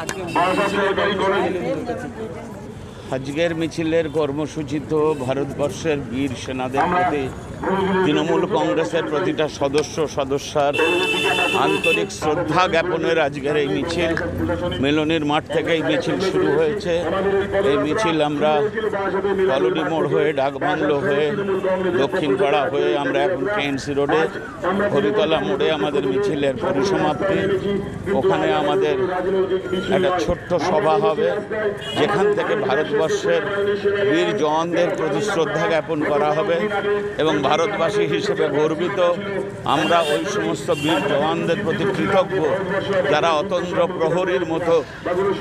আজকে আজকের মিছিলের কর্মসূচি তো ভারতবর্ষের বীর সেনাদের প্রতি তৃণমূল কংগ্রেসের প্রতিটা সদস্য সদস্যার আন্তরিক শ্রদ্ধা জ্ঞাপনের আজকের এই মিছিল। মেলনের মাঠ থেকে এই মিছিল শুরু হয়েছে। এই মিছিল আমরা কলোনি মোড় হয়ে, ডাকবাংলো হয়ে, দক্ষিণপাড়া হয়ে আমরা এখন কেএনসি রোডে, হরিতলা মোড়ে আমাদের মিছিলের পরিসমাপ্তি। ওখানে আমাদের একটা ছোট্ট সভা হবে। যেখান থেকে ভারতবর্ষের বীর জওয়ানদের প্রতি শ্রদ্ধা জ্ঞাপন করা হবে এবং ভারতবাসী হিসেবে গর্বিত আমরা ওই সমস্ত বীর জওয়ানদের প্রতি কৃতজ্ঞ যারা অতন্দ্র প্রহরীর মতো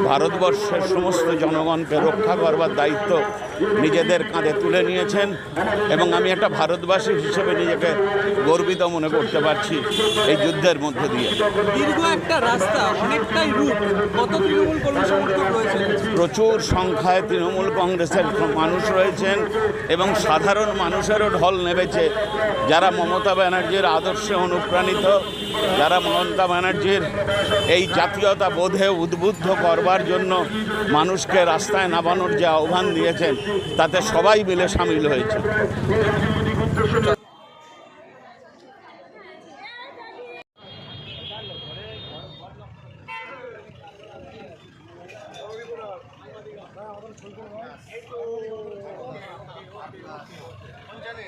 ভারতবর্ষের সমস্ত জনগণকে রক্ষা করবার দায়িত্ব নিজেদের কাঁধে তুলে নিয়েছেন এবং আমি একটা ভারতবাসী হিসেবে নিজেকে গর্বিত মনে করতে পারছি এই যুদ্ধের মধ্যে দিয়ে। দীর্ঘ একটা রাস্তা, অনেকটাই রুট কত তৃণমূল কর্মী সমর্থক রয়েছে? প্রচুর সংখ্যায় তৃণমূল কংগ্রেসের মানুষ রয়েছেন এবং সাধারণ মানুষেরও ঢল নেমেছে। যারা মমতা ব্যানার্জির আদর্শে অনুপ্রাণিত, যারা মমতা ব্যানার্জির এই জাতীয়তা বোধে উদ্বুদ্ধ করবার জন্য মানুষকে রাস্তায় নামানোর যে আহ্বান দিয়েছেন, তাতে সবাই মিলে সামিল হয়েছে। 혼자는